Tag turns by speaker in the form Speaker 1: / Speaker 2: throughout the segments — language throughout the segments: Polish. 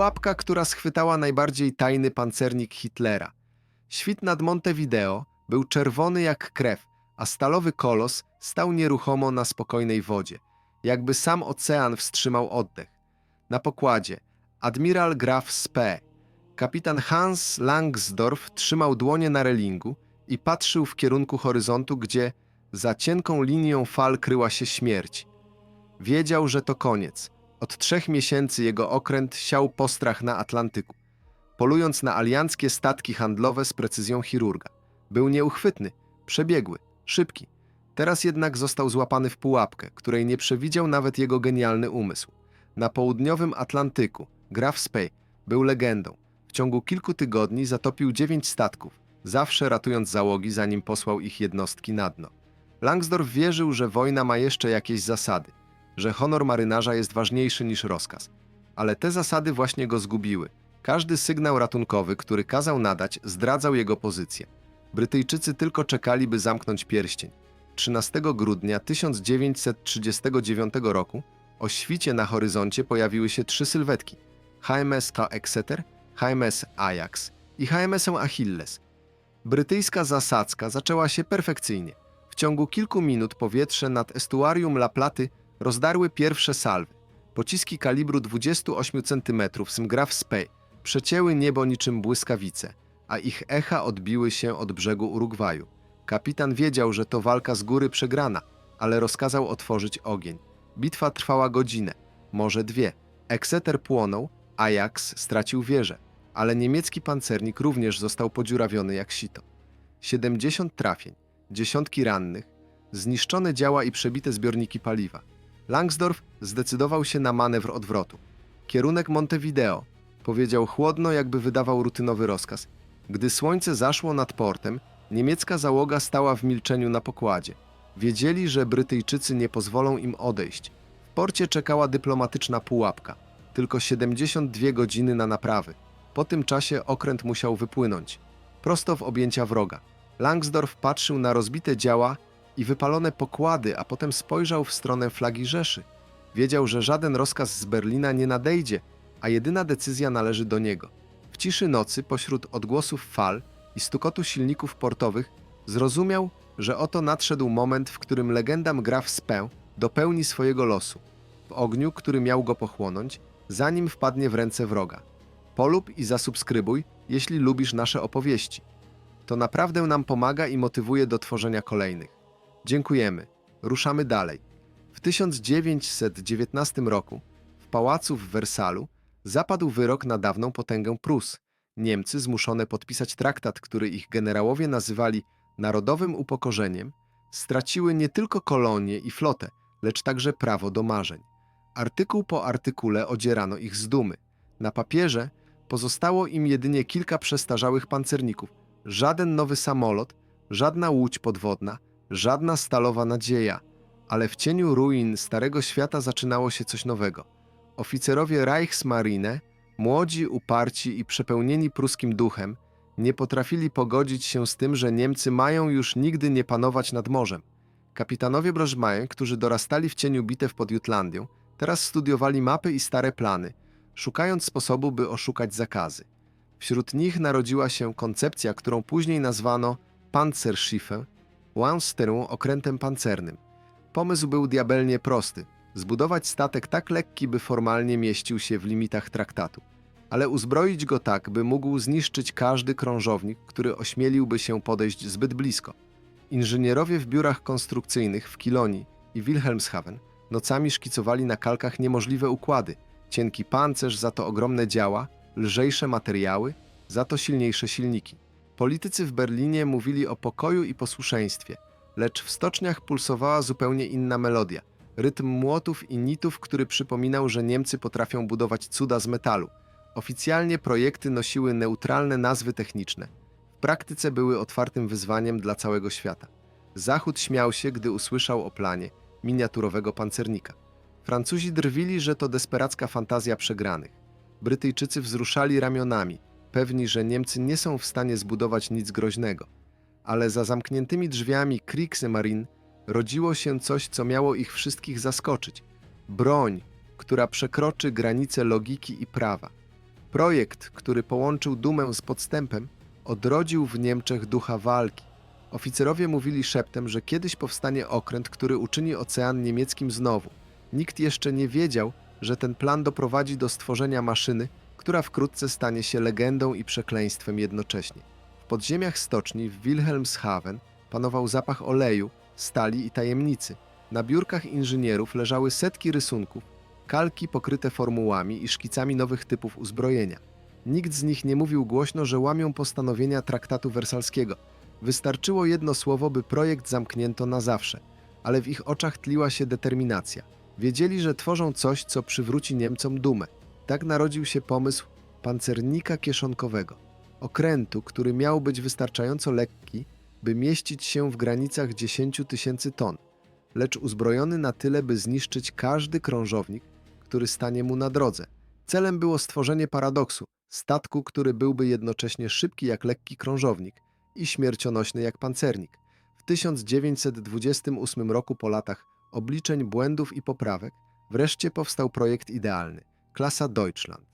Speaker 1: pułapka, która schwytała najbardziej tajny pancernik Hitlera. Świt nad Montevideo był czerwony jak krew, a stalowy kolos stał nieruchomo na spokojnej wodzie, jakby sam ocean wstrzymał oddech. Na pokładzie admiral Graf Spee. Kapitan Hans Langsdorff trzymał dłonie na relingu i patrzył w kierunku horyzontu, gdzie za cienką linią fal kryła się śmierć. Wiedział, że to koniec. Od trzech miesięcy jego okręt siał postrach na Atlantyku, polując na alianckie statki handlowe z precyzją chirurga. Był nieuchwytny, przebiegły, szybki. Teraz jednak został złapany w pułapkę, której nie przewidział nawet jego genialny umysł. Na południowym Atlantyku Graf Spey był legendą. W ciągu kilku tygodni zatopił dziewięć statków, zawsze ratując załogi, zanim posłał ich jednostki na dno. Langsdorff wierzył, że wojna ma jeszcze jakieś zasady, że honor marynarza jest ważniejszy niż rozkaz. Ale te zasady właśnie go zgubiły. Każdy sygnał ratunkowy, który kazał nadać, zdradzał jego pozycję. Brytyjczycy tylko czekali, by zamknąć pierścień. 13 grudnia 1939 roku o świcie na horyzoncie pojawiły się trzy sylwetki. HMS K. Exeter, HMS Ajax i HMS Achilles. Brytyjska zasadzka zaczęła się perfekcyjnie. W ciągu kilku minut powietrze nad estuarium La Platy rozdarły pierwsze salwy. Pociski kalibru 28 cm z Graf Spey przecięły niebo niczym błyskawice, a ich echa odbiły się od brzegu Urugwaju. Kapitan wiedział, że to walka z góry przegrana, ale rozkazał otworzyć ogień. Bitwa trwała godzinę, może dwie. Exeter płonął, Ajax stracił wieżę, ale niemiecki pancernik również został podziurawiony jak sito. 70 trafień, dziesiątki rannych, zniszczone działa i przebite zbiorniki paliwa. Langsdorff zdecydował się na manewr odwrotu. Kierunek Montevideo, powiedział chłodno, jakby wydawał rutynowy rozkaz. Gdy słońce zaszło nad portem, niemiecka załoga stała w milczeniu na pokładzie. Wiedzieli, że Brytyjczycy nie pozwolą im odejść. W porcie czekała dyplomatyczna pułapka. Tylko 72 godziny na naprawy. Po tym czasie okręt musiał wypłynąć. Prosto w objęcia wroga. Langsdorff patrzył na rozbite działa i wypalone pokłady, a potem spojrzał w stronę flagi Rzeszy. Wiedział, że żaden rozkaz z Berlina nie nadejdzie, a jedyna decyzja należy do niego. W ciszy nocy, pośród odgłosów fal i stukotu silników portowych, zrozumiał, że oto nadszedł moment, w którym legenda Graf Spę dopełni swojego losu. W ogniu, który miał go pochłonąć, zanim wpadnie w ręce wroga. Polub i zasubskrybuj, jeśli lubisz nasze opowieści. To naprawdę nam pomaga i motywuje do tworzenia kolejnych. Dziękujemy. Ruszamy dalej. W 1919 roku w pałacu w Wersalu zapadł wyrok na dawną potęgę Prus. Niemcy zmuszone podpisać traktat, który ich generałowie nazywali narodowym upokorzeniem, straciły nie tylko kolonie i flotę, lecz także prawo do marzeń. Artykuł po artykule odzierano ich z dumy. Na papierze pozostało im jedynie kilka przestarzałych pancerników, żaden nowy samolot, żadna łódź podwodna, żadna stalowa nadzieja, ale w cieniu ruin Starego Świata zaczynało się coś nowego. Oficerowie Reichsmarine, młodzi, uparci i przepełnieni pruskim duchem, nie potrafili pogodzić się z tym, że Niemcy mają już nigdy nie panować nad morzem. Kapitanowie Brożmaje, którzy dorastali w cieniu bitew pod Jutlandią, teraz studiowali mapy i stare plany, szukając sposobu, by oszukać zakazy. Wśród nich narodziła się koncepcja, którą później nazwano Panzerschiffe, Łansterą okrętem pancernym. Pomysł był diabelnie prosty. Zbudować statek tak lekki, by formalnie mieścił się w limitach traktatu, ale uzbroić go tak, by mógł zniszczyć każdy krążownik, który ośmieliłby się podejść zbyt blisko. Inżynierowie w biurach konstrukcyjnych w Kilonii i Wilhelmshaven nocami szkicowali na kalkach niemożliwe układy. Cienki pancerz, za to ogromne działa, lżejsze materiały, za to silniejsze silniki. Politycy w Berlinie mówili o pokoju i posłuszeństwie, lecz w stoczniach pulsowała zupełnie inna melodia. Rytm młotów i nitów, który przypominał, że Niemcy potrafią budować cuda z metalu. Oficjalnie projekty nosiły neutralne nazwy techniczne. W praktyce były otwartym wyzwaniem dla całego świata. Zachód śmiał się, gdy usłyszał o planie miniaturowego pancernika. Francuzi drwili, że to desperacka fantazja przegranych. Brytyjczycy wzruszali ramionami, pewni, że Niemcy nie są w stanie zbudować nic groźnego. Ale za zamkniętymi drzwiami Kriegsmarine rodziło się coś, co miało ich wszystkich zaskoczyć. Broń, która przekroczy granice logiki i prawa. Projekt, który połączył dumę z podstępem, odrodził w Niemczech ducha walki. Oficerowie mówili szeptem, że kiedyś powstanie okręt, który uczyni ocean niemieckim znowu. Nikt jeszcze nie wiedział, że ten plan doprowadzi do stworzenia maszyny, która wkrótce stanie się legendą i przekleństwem jednocześnie. W podziemiach stoczni w Wilhelmshaven panował zapach oleju, stali i tajemnicy. Na biurkach inżynierów leżały setki rysunków, kalki pokryte formułami i szkicami nowych typów uzbrojenia. Nikt z nich nie mówił głośno, że łamią postanowienia traktatu wersalskiego. Wystarczyło jedno słowo, by projekt zamknięto na zawsze, ale w ich oczach tliła się determinacja. Wiedzieli, że tworzą coś, co przywróci Niemcom dumę. Tak narodził się pomysł pancernika kieszonkowego. Okrętu, który miał być wystarczająco lekki, by mieścić się w granicach 10 tysięcy ton, lecz uzbrojony na tyle, by zniszczyć każdy krążownik, który stanie mu na drodze. Celem było stworzenie paradoksu, statku, który byłby jednocześnie szybki jak lekki krążownik i śmiercionośny jak pancernik. W 1928 roku po latach obliczeń, błędów i poprawek wreszcie powstał projekt idealny klasa Deutschland.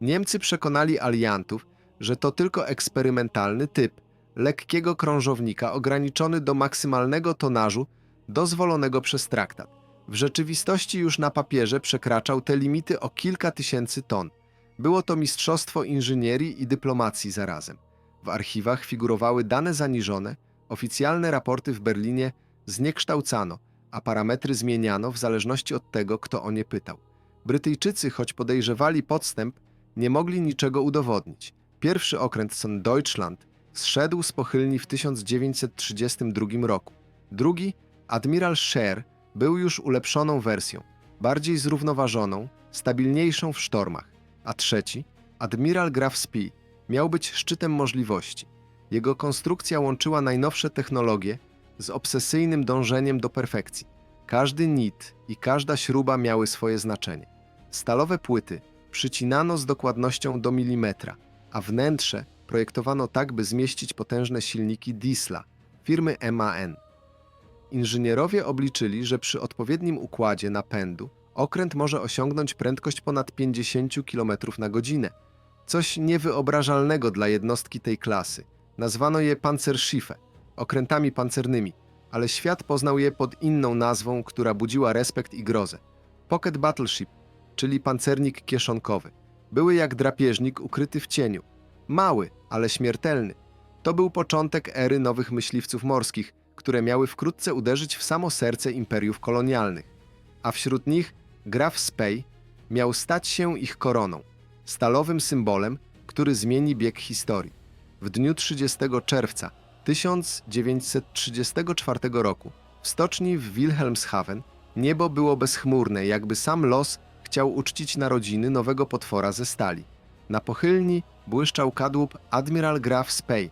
Speaker 1: Niemcy przekonali aliantów, że to tylko eksperymentalny typ lekkiego krążownika ograniczony do maksymalnego tonażu dozwolonego przez traktat. W rzeczywistości już na papierze przekraczał te limity o kilka tysięcy ton. Było to mistrzostwo inżynierii i dyplomacji zarazem. W archiwach figurowały dane zaniżone, oficjalne raporty w Berlinie zniekształcano, a parametry zmieniano w zależności od tego, kto o nie pytał. Brytyjczycy, choć podejrzewali podstęp, nie mogli niczego udowodnić. Pierwszy okręt Son Deutschland zszedł z pochylni w 1932 roku. Drugi, admiral Scheer, był już ulepszoną wersją, bardziej zrównoważoną, stabilniejszą w sztormach. A trzeci, admiral Graf Spee, miał być szczytem możliwości. Jego konstrukcja łączyła najnowsze technologie z obsesyjnym dążeniem do perfekcji. Każdy nit i każda śruba miały swoje znaczenie. Stalowe płyty przycinano z dokładnością do milimetra, a wnętrze projektowano tak, by zmieścić potężne silniki Diesla firmy MAN. Inżynierowie obliczyli, że przy odpowiednim układzie napędu okręt może osiągnąć prędkość ponad 50 km na godzinę. Coś niewyobrażalnego dla jednostki tej klasy. Nazwano je Panzerschiffe, okrętami pancernymi, ale świat poznał je pod inną nazwą, która budziła respekt i grozę. Pocket Battleship, czyli pancernik kieszonkowy. Były jak drapieżnik ukryty w cieniu. Mały, ale śmiertelny. To był początek ery nowych myśliwców morskich, które miały wkrótce uderzyć w samo serce imperiów kolonialnych. A wśród nich Graf Spey miał stać się ich koroną, stalowym symbolem, który zmieni bieg historii. W dniu 30 czerwca 1934 roku w stoczni w Wilhelmshaven niebo było bezchmurne, jakby sam los chciał uczcić narodziny nowego potwora ze stali. Na pochylni błyszczał kadłub admiral Graf Spey,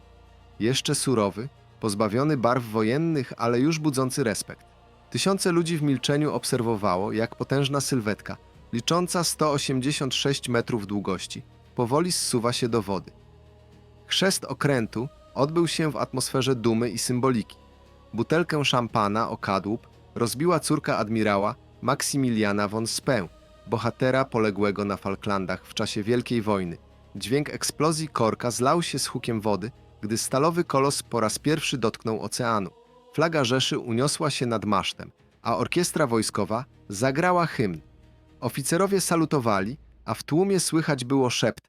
Speaker 1: jeszcze surowy, pozbawiony barw wojennych, ale już budzący respekt. Tysiące ludzi w milczeniu obserwowało, jak potężna sylwetka, licząca 186 metrów długości, powoli zsuwa się do wody. Chrzest okrętu odbył się w atmosferze dumy i symboliki. Butelkę szampana o kadłub rozbiła córka admirała Maksymiliana von Spee, bohatera poległego na Falklandach w czasie Wielkiej Wojny. Dźwięk eksplozji korka zlał się z hukiem wody, gdy stalowy kolos po raz pierwszy dotknął oceanu. Flaga Rzeszy uniosła się nad masztem, a orkiestra wojskowa zagrała hymn. Oficerowie salutowali, a w tłumie słychać było szept: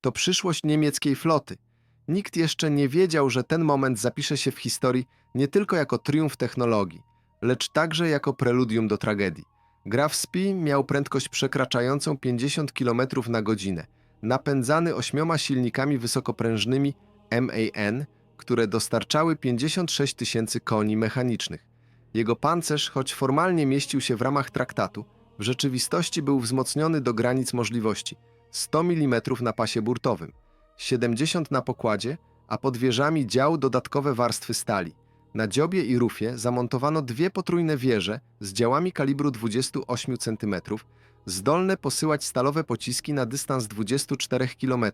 Speaker 1: To przyszłość niemieckiej floty. Nikt jeszcze nie wiedział, że ten moment zapisze się w historii nie tylko jako triumf technologii, lecz także jako preludium do tragedii. Graf Spee miał prędkość przekraczającą 50 km na godzinę, napędzany ośmioma silnikami wysokoprężnymi MAN, które dostarczały 56 tysięcy koni mechanicznych. Jego pancerz, choć formalnie mieścił się w ramach traktatu, w rzeczywistości był wzmocniony do granic możliwości 100 mm na pasie burtowym, 70 na pokładzie, a pod wieżami dział dodatkowe warstwy stali. Na dziobie i rufie zamontowano dwie potrójne wieże z działami kalibru 28 cm, zdolne posyłać stalowe pociski na dystans 24 km.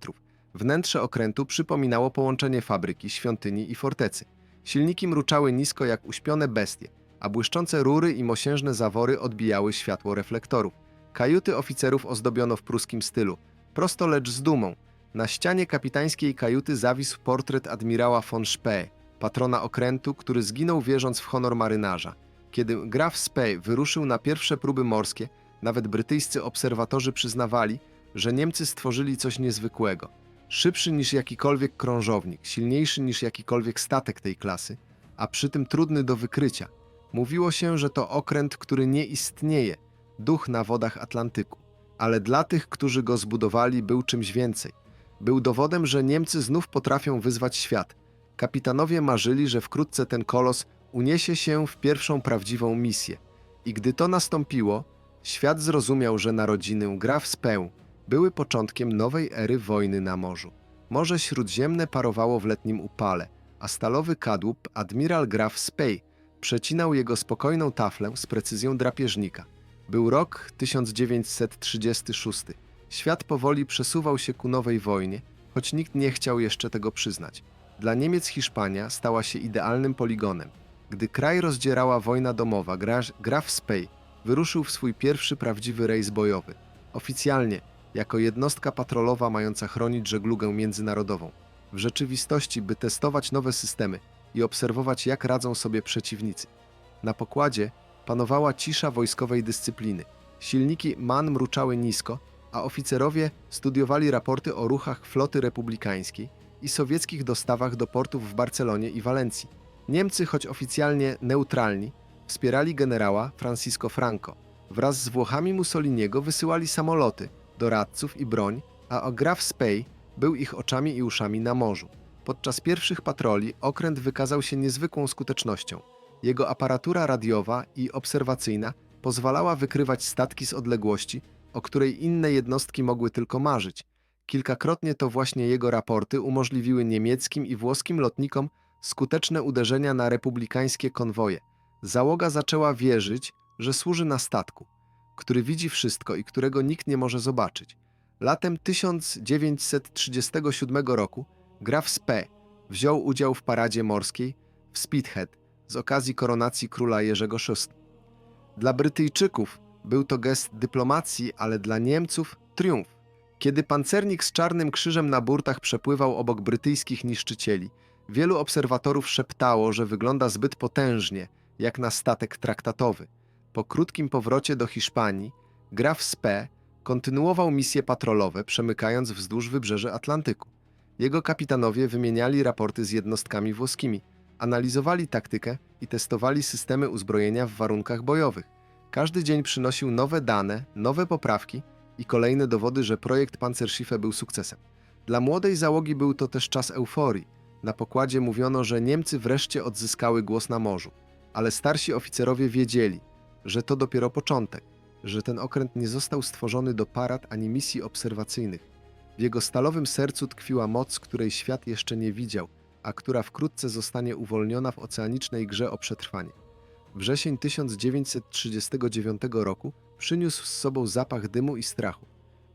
Speaker 1: Wnętrze okrętu przypominało połączenie fabryki, świątyni i fortecy. Silniki mruczały nisko jak uśpione bestie, a błyszczące rury i mosiężne zawory odbijały światło reflektorów. Kajuty oficerów ozdobiono w pruskim stylu. Prosto lecz z dumą. Na ścianie kapitańskiej kajuty zawisł portret admirała von Spee, patrona okrętu, który zginął wierząc w honor marynarza. Kiedy graf Spee wyruszył na pierwsze próby morskie, nawet brytyjscy obserwatorzy przyznawali, że Niemcy stworzyli coś niezwykłego. Szybszy niż jakikolwiek krążownik, silniejszy niż jakikolwiek statek tej klasy, a przy tym trudny do wykrycia. Mówiło się, że to okręt, który nie istnieje, duch na wodach Atlantyku. Ale dla tych, którzy go zbudowali, był czymś więcej. Był dowodem, że Niemcy znów potrafią wyzwać świat. Kapitanowie marzyli, że wkrótce ten kolos uniesie się w pierwszą prawdziwą misję. I gdy to nastąpiło, świat zrozumiał, że narodziny Graf Spę były początkiem nowej ery wojny na morzu. Morze Śródziemne parowało w letnim upale, a stalowy kadłub admiral Graf Spey przecinał jego spokojną taflę z precyzją drapieżnika. Był rok 1936. Świat powoli przesuwał się ku nowej wojnie, choć nikt nie chciał jeszcze tego przyznać. Dla Niemiec Hiszpania stała się idealnym poligonem. Gdy kraj rozdzierała wojna domowa, gra- Graf Spey wyruszył w swój pierwszy prawdziwy rejs bojowy. Oficjalnie, jako jednostka patrolowa mająca chronić żeglugę międzynarodową. W rzeczywistości, by testować nowe systemy i obserwować, jak radzą sobie przeciwnicy. Na pokładzie panowała cisza wojskowej dyscypliny. Silniki MAN mruczały nisko, a oficerowie studiowali raporty o ruchach floty republikańskiej i sowieckich dostawach do portów w Barcelonie i Walencji. Niemcy, choć oficjalnie neutralni, wspierali generała Francisco Franco. Wraz z Włochami Mussoliniego wysyłali samoloty, doradców i broń, a Graf Spey był ich oczami i uszami na morzu. Podczas pierwszych patroli okręt wykazał się niezwykłą skutecznością. Jego aparatura radiowa i obserwacyjna pozwalała wykrywać statki z odległości, o której inne jednostki mogły tylko marzyć. Kilkakrotnie to właśnie jego raporty umożliwiły niemieckim i włoskim lotnikom skuteczne uderzenia na republikańskie konwoje. Załoga zaczęła wierzyć, że służy na statku, który widzi wszystko i którego nikt nie może zobaczyć. Latem 1937 roku Graf Spee wziął udział w paradzie morskiej w Spithead z okazji koronacji króla Jerzego VI. Dla Brytyjczyków był to gest dyplomacji, ale dla Niemców triumf. Kiedy pancernik z czarnym krzyżem na burtach przepływał obok brytyjskich niszczycieli, wielu obserwatorów szeptało, że wygląda zbyt potężnie, jak na statek traktatowy. Po krótkim powrocie do Hiszpanii, Graf Spee kontynuował misje patrolowe, przemykając wzdłuż wybrzeży Atlantyku. Jego kapitanowie wymieniali raporty z jednostkami włoskimi, analizowali taktykę i testowali systemy uzbrojenia w warunkach bojowych. Każdy dzień przynosił nowe dane, nowe poprawki i kolejne dowody, że projekt Panzerschiffe był sukcesem. Dla młodej załogi był to też czas euforii. Na pokładzie mówiono, że Niemcy wreszcie odzyskały głos na morzu, ale starsi oficerowie wiedzieli, że to dopiero początek, że ten okręt nie został stworzony do parad ani misji obserwacyjnych. W jego stalowym sercu tkwiła moc, której świat jeszcze nie widział, a która wkrótce zostanie uwolniona w oceanicznej grze o przetrwanie. Wrzesień 1939 roku przyniósł z sobą zapach dymu i strachu.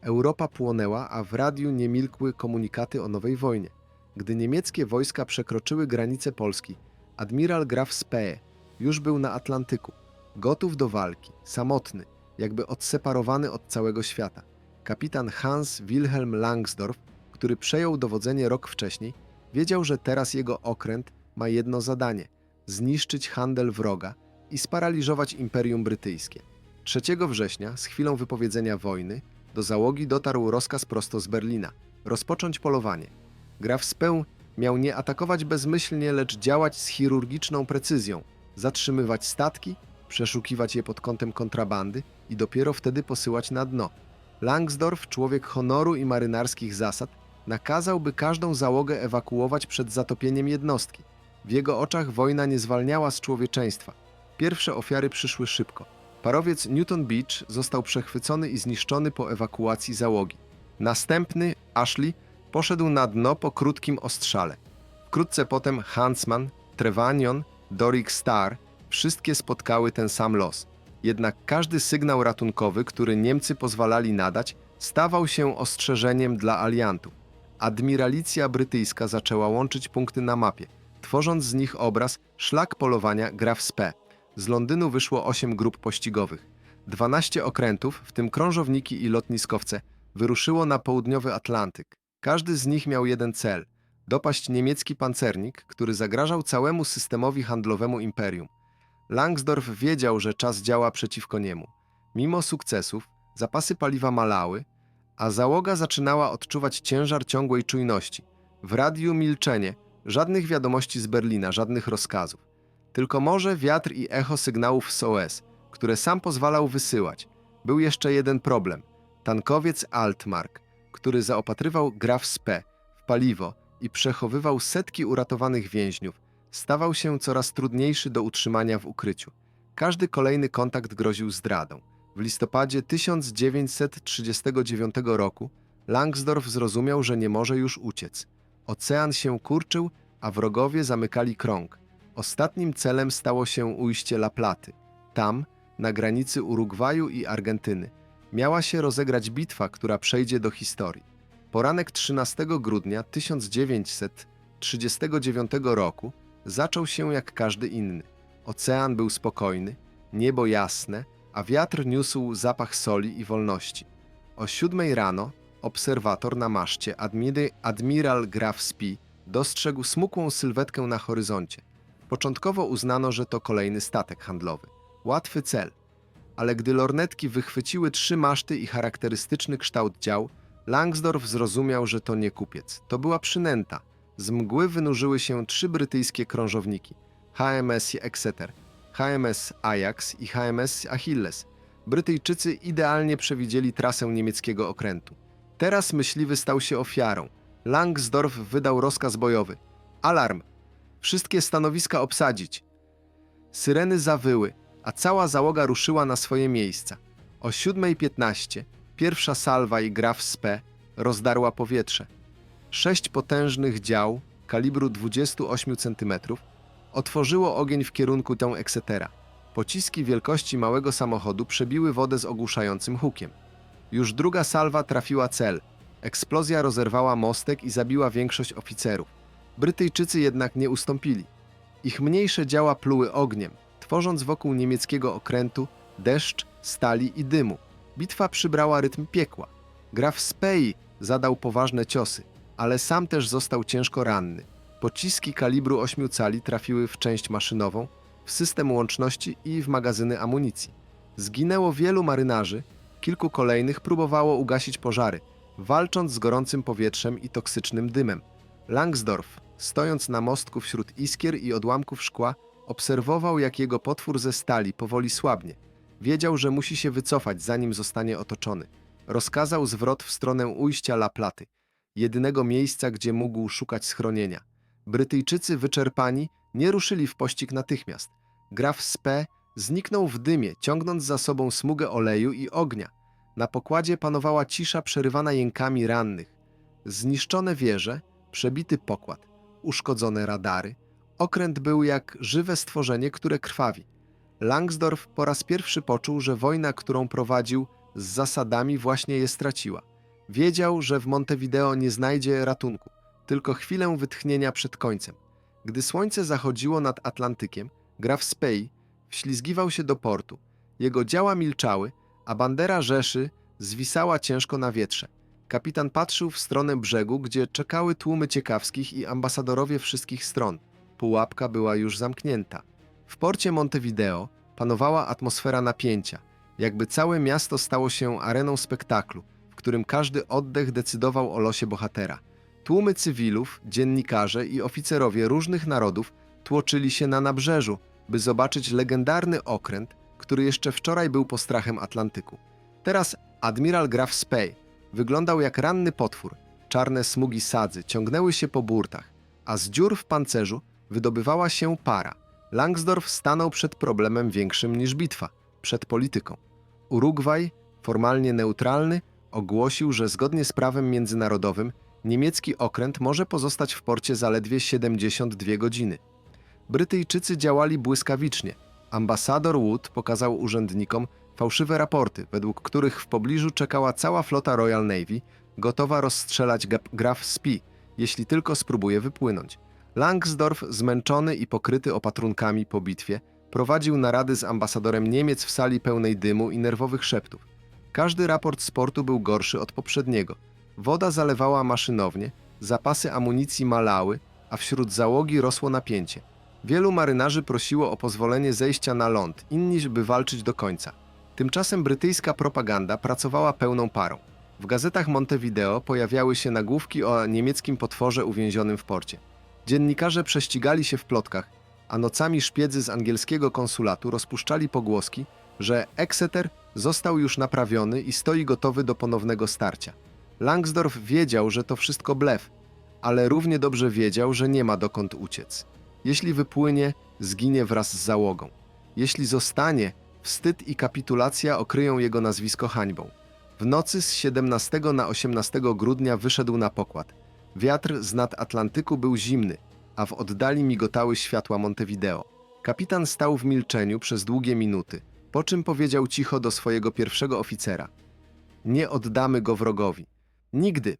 Speaker 1: Europa płonęła, a w radiu nie milkły komunikaty o nowej wojnie. Gdy niemieckie wojska przekroczyły granice Polski, admiral Graf Spee już był na Atlantyku, gotów do walki, samotny, jakby odseparowany od całego świata. Kapitan Hans Wilhelm Langsdorff, który przejął dowodzenie rok wcześniej, wiedział, że teraz jego okręt ma jedno zadanie zniszczyć handel wroga i sparaliżować Imperium Brytyjskie. 3 września, z chwilą wypowiedzenia wojny, do załogi dotarł rozkaz prosto z Berlina rozpocząć polowanie. Graf Spę miał nie atakować bezmyślnie, lecz działać z chirurgiczną precyzją, zatrzymywać statki, przeszukiwać je pod kątem kontrabandy i dopiero wtedy posyłać na dno. Langsdorff, człowiek honoru i marynarskich zasad, nakazał, by każdą załogę ewakuować przed zatopieniem jednostki. W jego oczach wojna nie zwalniała z człowieczeństwa. Pierwsze ofiary przyszły szybko. Parowiec Newton Beach został przechwycony i zniszczony po ewakuacji załogi. Następny, Ashley, poszedł na dno po krótkim ostrzale. Wkrótce potem Huntsman, Trevanion, Doric Star wszystkie spotkały ten sam los. Jednak każdy sygnał ratunkowy, który Niemcy pozwalali nadać, stawał się ostrzeżeniem dla aliantów. Admiralicja brytyjska zaczęła łączyć punkty na mapie, tworząc z nich obraz szlak polowania Graf Spee. Z Londynu wyszło 8 grup pościgowych. 12 okrętów, w tym krążowniki i lotniskowce, wyruszyło na południowy Atlantyk. Każdy z nich miał jeden cel dopaść niemiecki pancernik, który zagrażał całemu systemowi handlowemu imperium. Langsdorff wiedział, że czas działa przeciwko niemu. Mimo sukcesów, zapasy paliwa malały, a załoga zaczynała odczuwać ciężar ciągłej czujności. W radiu milczenie, żadnych wiadomości z Berlina, żadnych rozkazów. Tylko morze, wiatr i echo sygnałów z OS, które sam pozwalał wysyłać. Był jeszcze jeden problem. Tankowiec Altmark, który zaopatrywał Graf Spe w paliwo i przechowywał setki uratowanych więźniów, stawał się coraz trudniejszy do utrzymania w ukryciu. Każdy kolejny kontakt groził zdradą. W listopadzie 1939 roku Langsdorff zrozumiał, że nie może już uciec. Ocean się kurczył, a wrogowie zamykali krąg. Ostatnim celem stało się ujście La Platy. Tam, na granicy Urugwaju i Argentyny, miała się rozegrać bitwa, która przejdzie do historii. Poranek 13 grudnia 1939 roku zaczął się jak każdy inny. Ocean był spokojny, niebo jasne, a wiatr niósł zapach soli i wolności. O siódmej rano obserwator na maszcie admiral Graf Spee dostrzegł smukłą sylwetkę na horyzoncie. Początkowo uznano, że to kolejny statek handlowy. Łatwy cel. Ale gdy lornetki wychwyciły trzy maszty i charakterystyczny kształt dział, Langsdorff zrozumiał, że to nie kupiec. To była przynęta. Z mgły wynurzyły się trzy brytyjskie krążowniki. HMS Exeter, HMS Ajax i HMS Achilles. Brytyjczycy idealnie przewidzieli trasę niemieckiego okrętu. Teraz myśliwy stał się ofiarą. Langsdorff wydał rozkaz bojowy. Alarm! Wszystkie stanowiska obsadzić. Syreny zawyły, a cała załoga ruszyła na swoje miejsca. O 7.15 pierwsza salwa i Graf Spe rozdarła powietrze. Sześć potężnych dział kalibru 28 cm otworzyło ogień w kierunku tą Exetera. Pociski wielkości małego samochodu przebiły wodę z ogłuszającym hukiem. Już druga salwa trafiła cel. Eksplozja rozerwała mostek i zabiła większość oficerów. Brytyjczycy jednak nie ustąpili. Ich mniejsze działa pluły ogniem, tworząc wokół niemieckiego okrętu deszcz, stali i dymu. Bitwa przybrała rytm piekła. Graf Spey zadał poważne ciosy, ale sam też został ciężko ranny. Pociski kalibru 8 cali trafiły w część maszynową, w system łączności i w magazyny amunicji. Zginęło wielu marynarzy, kilku kolejnych próbowało ugasić pożary, walcząc z gorącym powietrzem i toksycznym dymem. Langsdorff, stojąc na mostku wśród iskier i odłamków szkła, obserwował, jak jego potwór ze stali powoli słabnie. Wiedział, że musi się wycofać, zanim zostanie otoczony. Rozkazał zwrot w stronę ujścia La Platy, jedynego miejsca, gdzie mógł szukać schronienia. Brytyjczycy wyczerpani nie ruszyli w pościg natychmiast. Graf Spe zniknął w dymie, ciągnąc za sobą smugę oleju i ognia. Na pokładzie panowała cisza przerywana jękami rannych. Zniszczone wieże, przebity pokład, uszkodzone radary. Okręt był jak żywe stworzenie, które krwawi. Langsdorff po raz pierwszy poczuł, że wojna, którą prowadził z zasadami, właśnie je straciła. Wiedział, że w Montevideo nie znajdzie ratunku, tylko chwilę wytchnienia przed końcem. Gdy słońce zachodziło nad Atlantykiem, Graf Spey wślizgiwał się do portu. Jego działa milczały, a bandera Rzeszy zwisała ciężko na wietrze. Kapitan patrzył w stronę brzegu, gdzie czekały tłumy ciekawskich i ambasadorowie wszystkich stron. Pułapka była już zamknięta. W porcie Montevideo panowała atmosfera napięcia, jakby całe miasto stało się areną spektaklu, w którym każdy oddech decydował o losie bohatera. Tłumy cywilów, dziennikarze i oficerowie różnych narodów tłoczyli się na nabrzeżu, by zobaczyć legendarny okręt, który jeszcze wczoraj był postrachem Atlantyku. Teraz admiral Graf Spey wyglądał jak ranny potwór. Czarne smugi sadzy ciągnęły się po burtach, a z dziur w pancerzu wydobywała się para. Langsdorff stanął przed problemem większym niż bitwa, przed polityką. Urugwaj, formalnie neutralny, ogłosił, że zgodnie z prawem międzynarodowym niemiecki okręt może pozostać w porcie zaledwie 72 godziny. Brytyjczycy działali błyskawicznie. Ambasador Wood pokazał urzędnikom fałszywe raporty, według których w pobliżu czekała cała flota Royal Navy, gotowa rozstrzelać Graf Spee, jeśli tylko spróbuje wypłynąć. Langsdorff, zmęczony i pokryty opatrunkami po bitwie, prowadził narady z ambasadorem Niemiec w sali pełnej dymu i nerwowych szeptów. Każdy raport sportu był gorszy od poprzedniego. Woda zalewała maszynownię, zapasy amunicji malały, a wśród załogi rosło napięcie. Wielu marynarzy prosiło o pozwolenie zejścia na ląd, inni by walczyć do końca. Tymczasem brytyjska propaganda pracowała pełną parą. W gazetach Montevideo pojawiały się nagłówki o niemieckim potworze uwięzionym w porcie. Dziennikarze prześcigali się w plotkach, a nocami szpiedzy z angielskiego konsulatu rozpuszczali pogłoski, że Exeter został już naprawiony i stoi gotowy do ponownego starcia. Langsdorff wiedział, że to wszystko blef, ale równie dobrze wiedział, że nie ma dokąd uciec. Jeśli wypłynie, zginie wraz z załogą. Jeśli zostanie, wstyd i kapitulacja okryją jego nazwisko hańbą. W nocy z 17 na 18 grudnia wyszedł na pokład. Wiatr z nad Atlantyku był zimny, a w oddali migotały światła Montevideo. Kapitan stał w milczeniu przez długie minuty, po czym powiedział cicho do swojego pierwszego oficera: Nie oddamy go wrogowi. Nigdy.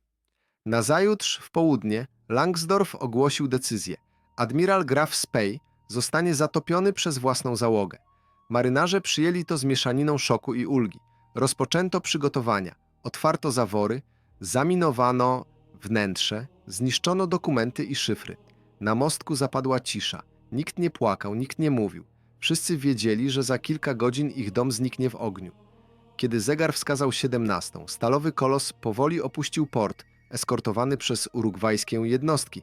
Speaker 1: Nazajutrz w południe Langsdorff ogłosił decyzję. Admiral Graf Spey zostanie zatopiony przez własną załogę. Marynarze przyjęli to z mieszaniną szoku i ulgi. Rozpoczęto przygotowania, otwarto zawory, zaminowano wnętrze, zniszczono dokumenty i szyfry. Na mostku zapadła cisza. Nikt nie płakał, nikt nie mówił. Wszyscy wiedzieli, że za kilka godzin ich dom zniknie w ogniu. Kiedy zegar wskazał 17, stalowy kolos powoli opuścił port, eskortowany przez urugwajskie jednostki.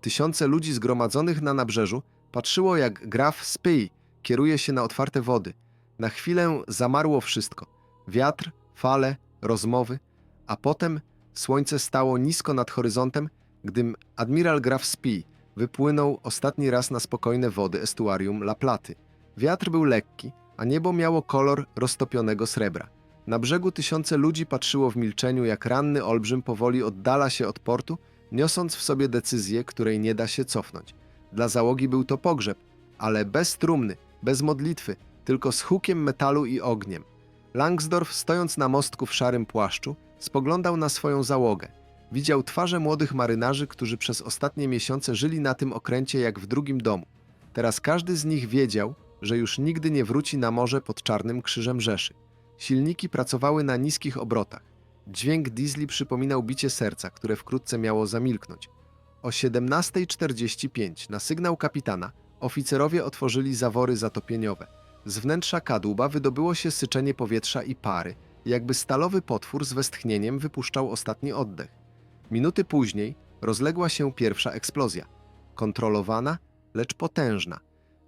Speaker 1: Tysiące ludzi zgromadzonych na nabrzeżu patrzyło, jak graf Spy kieruje się na otwarte wody. Na chwilę zamarło wszystko. Wiatr, fale, rozmowy, a potem słońce stało nisko nad horyzontem, gdym admiral Graf Spee wypłynął ostatni raz na spokojne wody estuarium La Platy. Wiatr był lekki, a niebo miało kolor roztopionego srebra. Na brzegu tysiące ludzi patrzyło w milczeniu, jak ranny olbrzym powoli oddala się od portu, niosąc w sobie decyzję, której nie da się cofnąć. Dla załogi był to pogrzeb, ale bez trumny, bez modlitwy, tylko z hukiem metalu i ogniem. Langsdorff, stojąc na mostku w szarym płaszczu, spoglądał na swoją załogę. Widział twarze młodych marynarzy, którzy przez ostatnie miesiące żyli na tym okręcie jak w drugim domu. Teraz każdy z nich wiedział, że już nigdy nie wróci na morze pod czarnym krzyżem Rzeszy. Silniki pracowały na niskich obrotach. Dźwięk diesli przypominał bicie serca, które wkrótce miało zamilknąć. O 17.45 na sygnał kapitana oficerowie otworzyli zawory zatopieniowe. Z wnętrza kadłuba wydobyło się syczenie powietrza i pary, jakby stalowy potwór z westchnieniem wypuszczał ostatni oddech. Minuty później rozległa się pierwsza eksplozja. Kontrolowana, lecz potężna.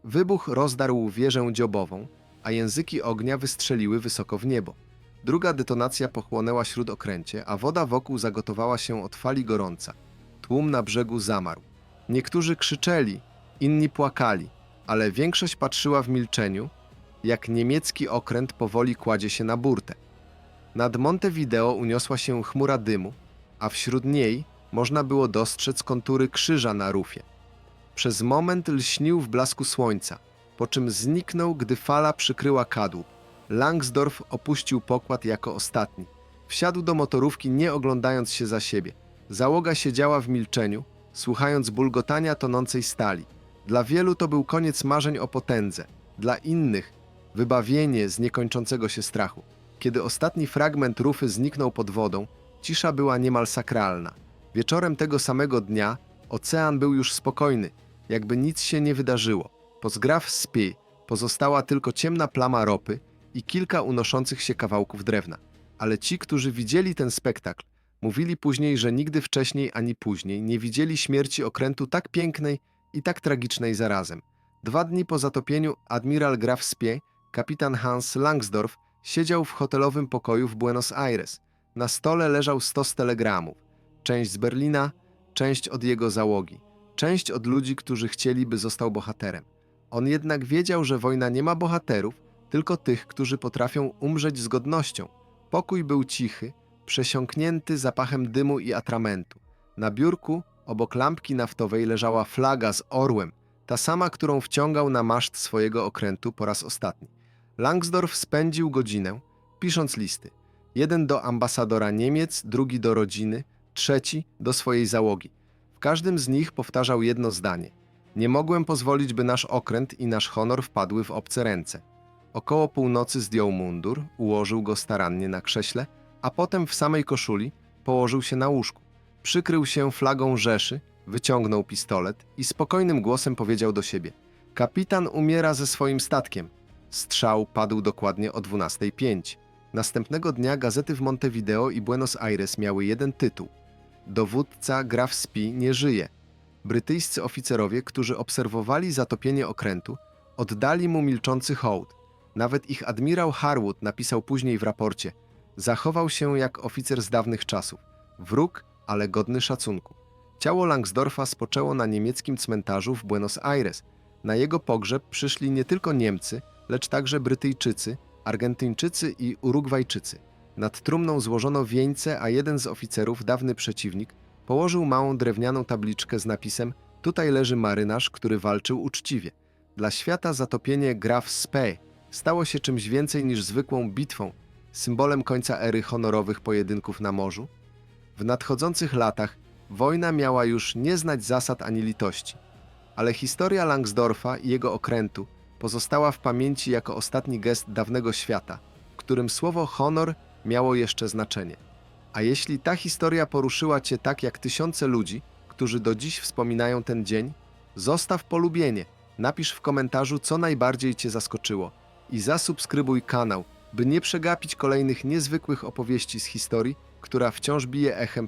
Speaker 1: Wybuch rozdarł wieżę dziobową, a języki ognia wystrzeliły wysoko w niebo. Druga detonacja pochłonęła śródokręcie, a woda wokół zagotowała się od fali gorąca. Tłum na brzegu zamarł. Niektórzy krzyczeli, inni płakali, ale większość patrzyła w milczeniu, jak niemiecki okręt powoli kładzie się na burtę. Nad Montevideo uniosła się chmura dymu, a wśród niej można było dostrzec kontury krzyża na rufie. Przez moment lśnił w blasku słońca, po czym zniknął, gdy fala przykryła kadłub. Langsdorff opuścił pokład jako ostatni. Wsiadł do motorówki, nie oglądając się za siebie. Załoga siedziała w milczeniu, słuchając bulgotania tonącej stali. Dla wielu to był koniec marzeń o potędze, dla innych wybawienie z niekończącego się strachu. Kiedy ostatni fragment rufy zniknął pod wodą, cisza była niemal sakralna. Wieczorem tego samego dnia ocean był już spokojny, jakby nic się nie wydarzyło. Po zgraf Spy pozostała tylko ciemna plama ropy i kilka unoszących się kawałków drewna. Ale ci, którzy widzieli ten spektakl, mówili później, że nigdy wcześniej ani później nie widzieli śmierci okrętu tak pięknej i tak tragicznej zarazem. Dwa dni po zatopieniu admiral Graf Spie, kapitan Hans Langsdorff, siedział w hotelowym pokoju w Buenos Aires. Na stole leżał stos telegramów. Część z Berlina, część od jego załogi, część od ludzi, którzy chcieli, by został bohaterem. On jednak wiedział, że wojna nie ma bohaterów, tylko tych, którzy potrafią umrzeć z godnością. Pokój był cichy, przesiąknięty zapachem dymu i atramentu. Na biurku, obok lampki naftowej, leżała flaga z orłem, ta sama, którą wciągał na maszt swojego okrętu po raz ostatni. Langsdorff spędził godzinę, pisząc listy. Jeden do ambasadora Niemiec, drugi do rodziny, trzeci do swojej załogi. W każdym z nich powtarzał jedno zdanie. Nie mogłem pozwolić, by nasz okręt i nasz honor wpadły w obce ręce. Około północy zdjął mundur, ułożył go starannie na krześle, a potem w samej koszuli położył się na łóżku. Przykrył się flagą Rzeszy, wyciągnął pistolet i spokojnym głosem powiedział do siebie: Kapitan umiera ze swoim statkiem. Strzał padł dokładnie o 12.05. Następnego dnia gazety w Montevideo i Buenos Aires miały jeden tytuł: Dowódca Graf Spi nie żyje. Brytyjscy oficerowie, którzy obserwowali zatopienie okrętu, oddali mu milczący hołd. Nawet ich admirał Harwood napisał później w raporcie: Zachował się jak oficer z dawnych czasów. Wróg, ale godny szacunku. Ciało Langsdorfa spoczęło na niemieckim cmentarzu w Buenos Aires. Na jego pogrzeb przyszli nie tylko Niemcy, lecz także Brytyjczycy, Argentyńczycy i Urugwajczycy. Nad trumną złożono wieńce, a jeden z oficerów, dawny przeciwnik, położył małą drewnianą tabliczkę z napisem Tutaj leży marynarz, który walczył uczciwie. Dla świata zatopienie Graf Spee stało się czymś więcej niż zwykłą bitwą, symbolem końca ery honorowych pojedynków na morzu. W nadchodzących latach wojna miała już nie znać zasad ani litości, ale historia Langsdorfa i jego okrętu pozostała w pamięci jako ostatni gest dawnego świata, w którym słowo honor miało jeszcze znaczenie. A jeśli ta historia poruszyła Cię tak jak tysiące ludzi, którzy do dziś wspominają ten dzień, zostaw polubienie, napisz w komentarzu, co najbardziej Cię zaskoczyło i zasubskrybuj kanał, by nie przegapić kolejnych niezwykłych opowieści z historii, która wciąż bije echem